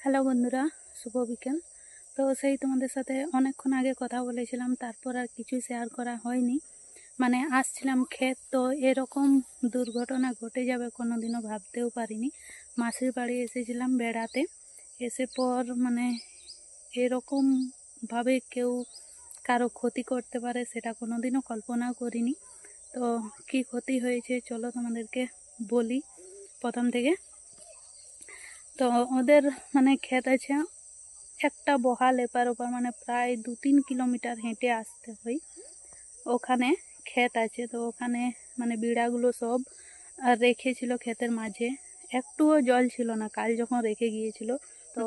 Hello বন্ধুরা, শুভ বিকেল। তো সেই তোমাদের সাথে অনেকক্ষণ আগে কথা বলেছিলাম, তারপর আর কিছু শেয়ার করা হয়নি। মানে আসছিলাম ক্ষেত, তো এরকম দুর্ঘটনা ঘটে যাবে কোনো দিনও ভাবতেও পারিনি। মাসির বাড়ি এসেছিলাম বেড়াতে। এসে পর মানে এরকমভাবে কেউ কারও ক্ষতি করতে পারে সেটা কোনো দিনও কল্পনা করিনি। তো কি ক্ষতি হয়েছে চলো তোমাদেরকে বলি। প্রথম থেকে তো ওদের মানে ক্ষেত আছে, একটা বহাল এপার ওপার মানে প্রায় দু তিন কিলোমিটার হেঁটে আসতে হয়। ওখানে ক্ষেত আছে, তো ওখানে মানে বিড়াগুলো সব রেখেছিল ক্ষেতের মাঝে। একটুও জল ছিল না, কাল যখন রেখে গিয়েছিল, তো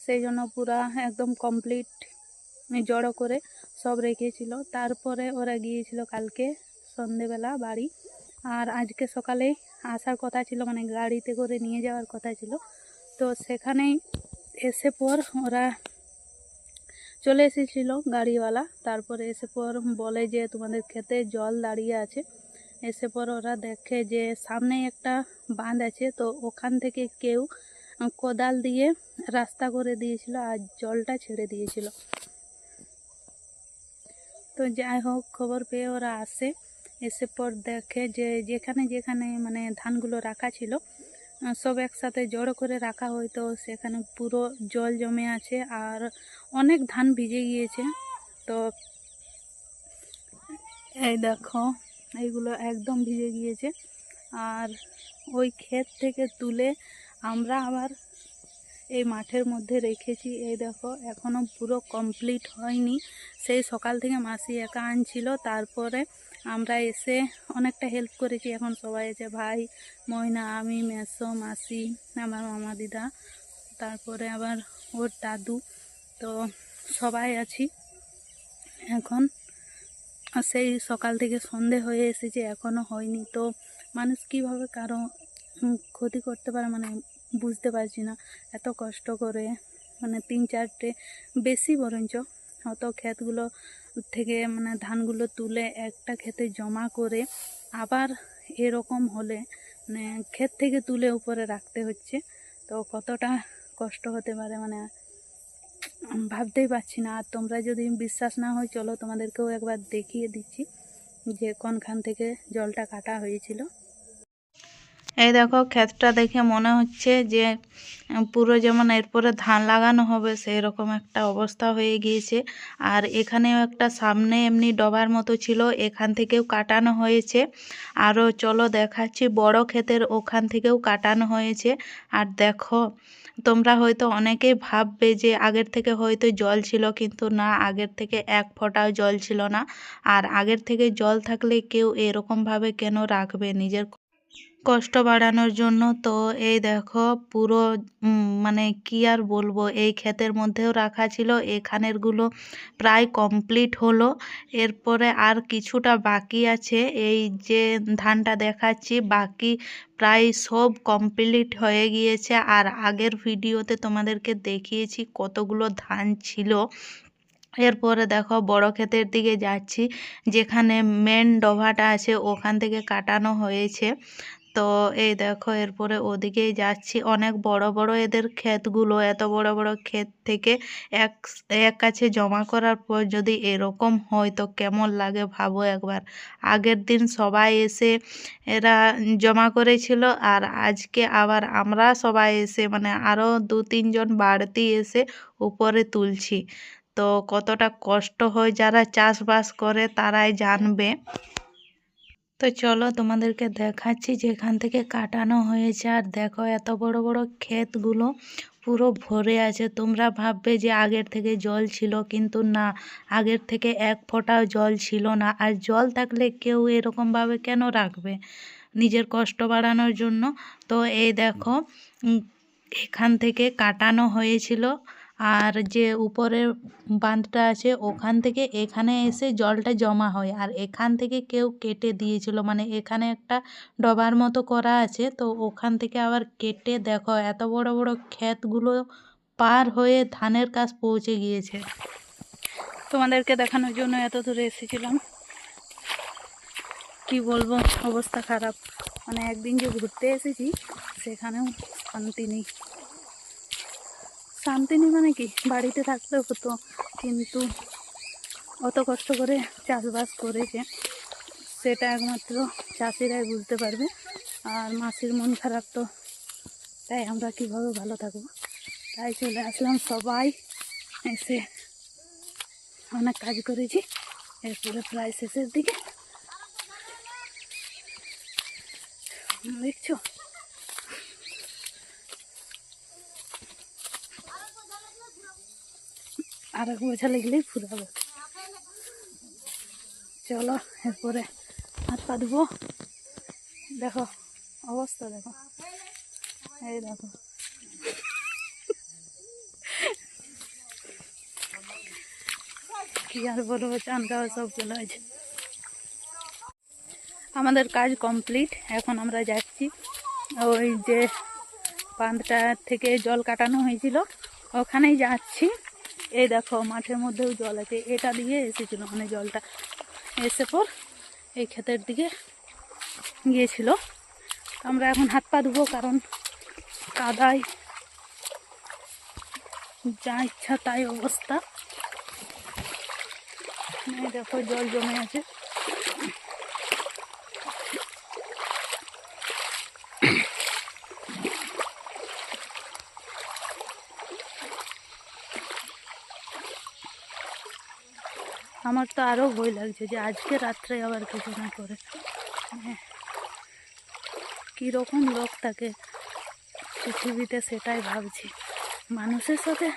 সেই জন্য পুরা একদম কমপ্লিট জড়ো করে সব রেখেছিল। তারপরে ওরা গিয়েছিল কালকে সন্ধেবেলা বাড়ি। আর আজকে সকালে আসার কথা ছিল মানে গাড়িতে করে নিয়ে যাওয়ার কথা ছিল। তো সেখানেই এসে পর ওরা চলে এসেছিল গাড়িওয়ালা। তারপরে এসে পর বলে যে, তোমাদের খেতে জল দাঁড়িয়ে আছে। এসে পর ওরা দেখে যে সামনে একটা বাঁধ আছে। তো ওখান থেকে কেউ কোদাল দিয়ে রাস্তা করে দিয়েছিল আর জলটা ছেড়ে দিয়েছিল। তো যাই হোক, খবর পেয়ে ওরা আসে। এসে পর দেখে যে যেখানে যেখানে মানে ধানগুলো রাখা ছিল সব একসাথে জড়ো করে রাখা হয়তো। সেখানে পুরো জল জমে আছে আর অনেক ধান ভিজে গিয়েছে। তো এই দেখো, এইগুলো একদম ভিজে গিয়েছে। আর ওই ক্ষেত থেকে তুলে আমরা আবার এই মাঠের মধ্যে রেখেছি। এই দেখো, এখনও পুরো কমপ্লিট হয়নি। সেই সকাল থেকে মাসি একা আনছিল, তারপরে আমরা এসে অনেকটা হেল্প করেছি এখন সবাই আছে ভাই, ময়না, আমি, মেসো, মাসি, আমার মামা দিদা, তারপরে আবার ওর দাদু, তো সবাই আছি। এখন সেই সকাল থেকে সন্ধে হয়ে এসেছে এখনও হয়নি। তো মানুষ কীভাবে কারও ক্ষতি করতে পারে মানে বুঝতে পারছি না। এত কষ্ট করে মানে তিন চারটে, বেশি বরঞ্চ অত ক্ষেতগুলো থেকে মানে ধানগুলো তুলে একটা ক্ষেতে জমা করে আবার এরকম হলে মানে ক্ষেত থেকে তুলে উপরে রাখতে হচ্ছে। তো কতটা কষ্ট হতে পারে মানে ভাবতেই পারছি না। আর তোমরা যদি বিশ্বাস না হয়, চলো তোমাদেরকেও একবার দেখিয়ে দিচ্ছি যে কোনখান থেকে জলটা কাটা হয়েছিল। এই দেখো, ক্ষেতটা দেখে মনে হচ্ছে যে পুরো যেমন এরপরে ধান লাগানো হবে সেই রকম একটা অবস্থা হয়ে গিয়েছে। আর এখানেও একটা সামনে এমনি ডবার মতো ছিল, এখান থেকেও কাটানো হয়েছে। আরও চলো দেখাচ্ছি, বড় ক্ষেতের ওখান থেকেও কাটানো হয়েছে। আর দেখো, তোমরা হয়তো অনেকেই ভাববে যে, আগের থেকে হয়তো জল ছিল, কিন্তু না, আগের থেকে এক ফোঁটাও জল ছিল না। আর আগের থেকে জল থাকলে কেউ এরকমভাবে কেন রাখবে? নিজের কষ্ট বাড়ানোর জন্য। তো এই দেখো পুরো মানে কি আর বলব, এই ক্ষেতের মধ্যেও রাখা ছিল। এখানেরগুলো প্রায় কমপ্লিট হলো। এরপরে আর কিছুটা বাকি আছে। এই যে ধানটা দেখাচ্ছি, বাকি প্রায় সব কমপ্লিট হয়ে গিয়েছে। আর আগের ভিডিওতে তোমাদেরকে দেখিয়েছি কতগুলো ধান ছিল। এরপরে দেখো বড় ক্ষেতের দিকে যাচ্ছি, যেখানে মেন ডভাটা আছে, ওখান থেকে কাটানো হয়েছে। তো এই দেখো এরপরে ওদিকেই যাচ্ছি। অনেক বড় বড় এদের ক্ষেতগুলো, এত বড় বড় ক্ষেত থেকে এক এক কাছে জমা করার পর যদি এরকম হয় তো কেমন লাগে ভাবো একবার। আগের দিন সবাই এসে এরা জমা করেছিল আর আজকে আবার আমরা সবাই এসে মানে আরও দু, তিনজন বাড়তি এসে উপরে তুলছি। তো কতটা কষ্ট হয় যারা চাষবাস করে তারাই জানবে। তো চলো তোমাদেরকে দেখাচ্ছি যেখান থেকে কাটানো হয়েছে। আর দেখো এত বড় বড় ক্ষেতগুলো পুরো ভরে আছে। তোমরা ভাববে যে আগের থেকে জল ছিল, কিন্তু না, আগের থেকে এক ফোঁটাও জল ছিল না। আর জল থাকলে কেউ এরকমভাবে কেন রাখবে? নিজের কষ্ট বাড়ানোর জন্য। তো এই দেখো এখান থেকে কাটানো হয়েছিল। আর যে উপরের বাঁধটা আছে, ওখান থেকে এখানে এসে জলটা জমা হয়। আর এখান থেকে কেউ কেটে দিয়েছিল। মানে এখানে একটা ডবার মতো করা আছে, তো ওখান থেকে আবার কেটে দেখো, এত বড় বড় ক্ষেতগুলো পার হয়ে ধানের কাজ পৌঁছে গিয়েছে। তোমাদেরকে দেখানোর জন্য এত দূরে এসেছিলাম। কি বলব, অবস্থা খারাপ। মানে একদিন যে ঘুরতে এসেছি, সেখানেও শান্তি নেই। শান্তি নেই মানে কি? বাড়িতে থাকলে হতো, কিন্তু অত কষ্ট করে চাষবাস করেছে সেটা একমাত্র চাষিরাই বুঝতে পারবে। আর মাসির মন খারাপ তো, তাই আমরা কীভাবে ভালো থাকব? তাই চলে আসলাম সবাই এসে অনেক কাজ করেছি, এরপরে প্রায় শেষের দিকে। দেখছ? আর এক বোঝা লাগলেই ফুরাবো। চলো, এরপরে হাত পা ধুবো। দেখো, অবস্থা দেখো। এই দেখো। কি আর বলব, চান খাওয়া সব চলে আছে আমাদের কাজ কমপ্লিট, এখন আমরা যাচ্ছি। ওই যে বাঁধটা থেকে জল কাটানো হয়েছিল, ওখানেই যাচ্ছি। এই দেখো, মাঠের মধ্যেও জল আছে। এটা দিয়ে এসেছিল মানে জলটা। এসে পর এই ক্ষেতের দিকে গিয়েছিল। আমরা এখন হাত পা ধুবো, কারণ কাদায় যা ইচ্ছা তাই অবস্থা। দেখো, জল জমে আছে। আমার তো আরও ভয় লাগছে যে আজকে রাত্রে আবার কিছু না করে। মানে কীরকম লোক থাকে পৃথিবীতে সেটাই ভাবছি। মানুষের সাথে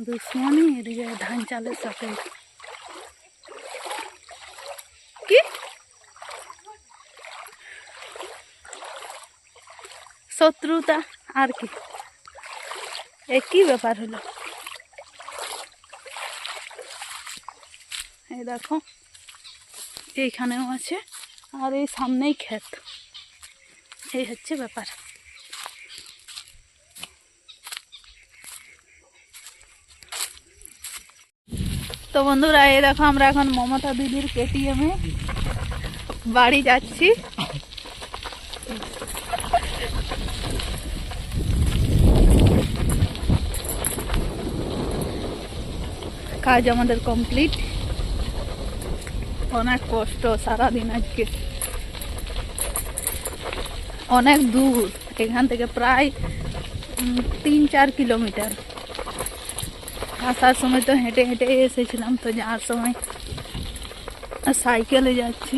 দুশ্মনী এদিকে ধান চালের সাথে। কি? শত্রুতা আর কি? একই ব্যাপার হলো? দেখো, এইখানেও আছে, আর এই সামনেই ক্ষেত। এই হচ্ছে ব্যাপার। তো বন্ধুরা, এই দেখো আমরা এখন মমতা দিদির কেটিএমে বাড়ি যাচ্ছি। কাজ আমাদের কমপ্লিট। অনেক কষ্ট সারাদিন আজকে। অনেক দূর এখান থেকে প্রায় উম, তিন চার কিলোমিটার। আসার সময় তো হেঁটে হেঁটে এসেছিলাম তো যাওয়ার সময়। সাইকেলে যাচ্ছি।